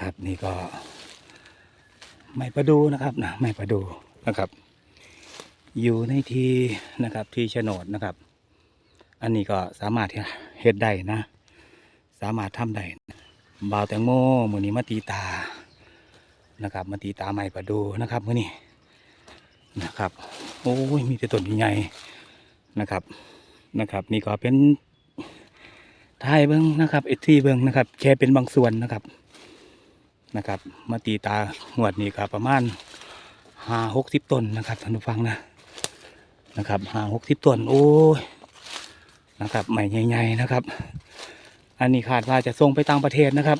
นะครับ นี่ก็ ไม่ประดูนะครับนะไม่ประดูนะครับ อยู่ในทีนะครับที่โฉนดนะครับ อันนี้ก็สามารถเฮ็ดได้นะ สามารถทำได้บ่าวแตงโมมือนี้มาตีตานะครับมาตีตาใหม่ประดูนะครับมือนี้นะครับโอ้ยมีแต่ต้นใหญ่นะครับนะครับ นี่ก็เป็นท้ายเบิ้งนะครับเอทีเบิ้งนะครับแค่เป็นบางส่วนนะครับ นะครับ มาตีตาหวดนี้ก็ประมาณห้าหกสิบต้นนะครับท่านผู้ฟังนะนะครับห้าหกสิบต้นโอ้ยนะครับใหม่ใหญ่ๆนะครับ อันนี้คาดว่าจะส่งไปต่างประเทศนะครับ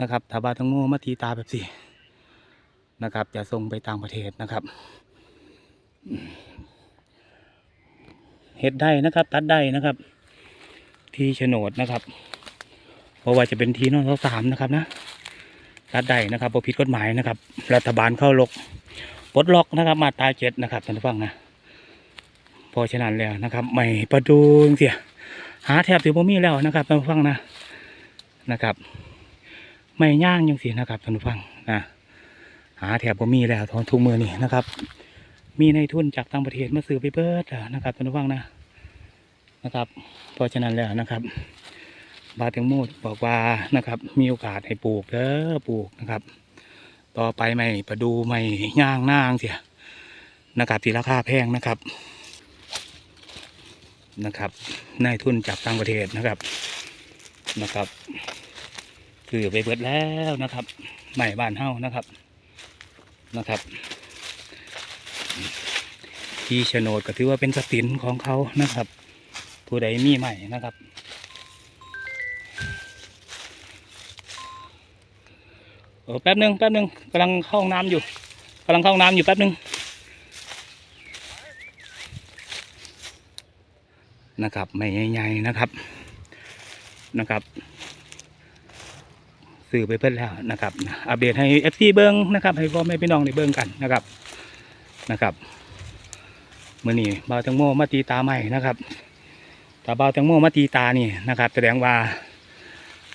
นะครับถ้าบาทั้งโมมาตีตาแบบสี่นะครับ จะส่งไปต่างประเทศนะครับเฮ็ดได้นะครับ ตัดได้นะครับ ที่โฉนดนะครับ เพราะว่าจะเป็นที่นอสามนะครับนะ ตัดได้นะครับบ่ผิดกฎหมายนะครับ รัฐบาลเข้าลกปลดล็อกนะครับ มาตราเจ็ดนะครับท่านผู้ฟังนะพราะฉะนั้นแล้วนะครับ ไม่ประดูเสียหาแทบถือบ่มีแล้วนะครับท่านผู้ฟังนะนะครับ ไม่ย่างยังเสินะครับท่านผู้ฟังนะหาแทบบ่มีแล้วทอนทุกมือนี่นะครับ มีในทุนจากต่างประเทศมาซื้อไปเบิดนะครับท่านผู้ฟังนะนะครับ เพราะฉะนั้นแล้วนะครับ บาเตงโมดบอกว่านะครับ มีโอกาสให้ปลูกเด้อปลูกนะครับ ต่อไปไม่ประดูไม่ย่างนางเสียนะครับที่ราคาแพงนะครับนะครับนายทุนจากต่างประเทศนะครับนะครับ คือไปเบิดแล้วนะครับใหม่บ้านเฮานะครับนะครับ ที่โฉนดก็ถือว่าเป็นทรัพย์สินของเขานะครับ ผู้ใดมีใหม่นะครับ เออแป๊บหนึ่งแป๊บหนึ่งกำลังเข้าห้องน้ำอยู่กำลังเข้าห้องน้ำอยู่แป๊บหนึ่งนะครับไม่ใหญ่ๆนะครับนะครับสื่อไปเพิ่นแล้วนะครับ อัปเดตให้เอฟซีเบิ้งนะครับ ให้พ่อแม่พี่น้องได้เบิ้งกันนะครับนะครับเมื่อนี้บ่าวแตงโมมาตีตาใหม่นะครับถ้าบ่าวแตงโมมาตีตานี่นะครับ แสดงว่า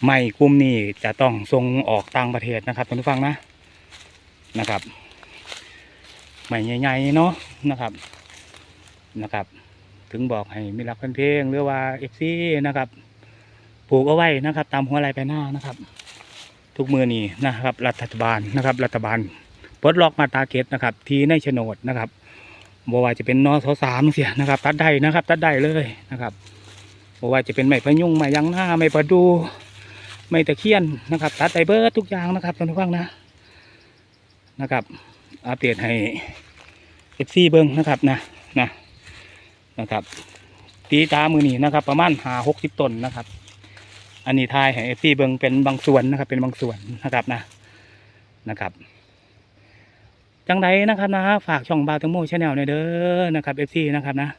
ไม่กลุ่มนี้จะต้องส่งออกต่างประเทศนะครับท่านผู้ฟังนะนะครับไม่ใหญ่ๆเนาะนะครับนะครับ ถึงบอกให้มีรักเพลงหรือว่าเอฟซีนะครับปลูกเอาไว้นะครับ ตามหัวไหลไปหน้านะครับ ทุกมือนี่นะครับ รัฐบาลนะครับ รัฐบาลปลดล็อกมาตาเกตนะครับ ที่ในโฉนดนะครับบอกว่าจะเป็นนอสสามเสียนะครับ ตัดได้นะครับ ตัดได้เลยนะครับบอกว่าจะเป็นไม้พะยุงไม้ยังหน้าไม้ประดู ไม้ตะเคียนนะครับ ตัดไดเบิร์ทุกอย่างนะครับท่านผู้ฟังนะนะครับอัปเดตให้เอฟซีเบิ้งนะครับนะนะนะครับตีตามือนี่นะครับ ประมาณหาหกสิบต้นนะครับ อันนี้ทายให้เอฟซีเบิงเป็นบางส่วนนะครับ เป็นบางส่วนนะครับนะนะครับจังไดนะครับนะฝากช่องบาวตังโมชาแนลในอยเด้อนะครับเอฟซีนะครับนะ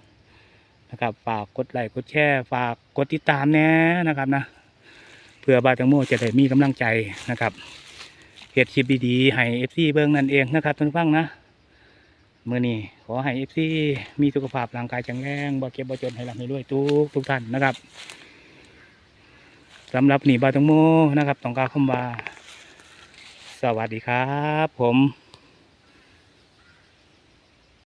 นะครับ ฝากกดไลค์กดแชร์ฝากกดติดตามแน่นะครับนะ เพื่อบาตังโมจะได้มีกำลังใจนะครับเห็ดคลิปดีๆให้เอฟซีเบิงนั่นเองนะครับท่านผู้ฟังนะเมื่อนี้ขอให้เอฟซีมีสุขภาพร่างกายแข็งแรงบ่เก็บบ่จนให้ร่ำให้รวยทุกทุกท่านนะครับสำหรับหนีบาตังโมนะครับต้องการคำว่า สวัสดีครับ ผม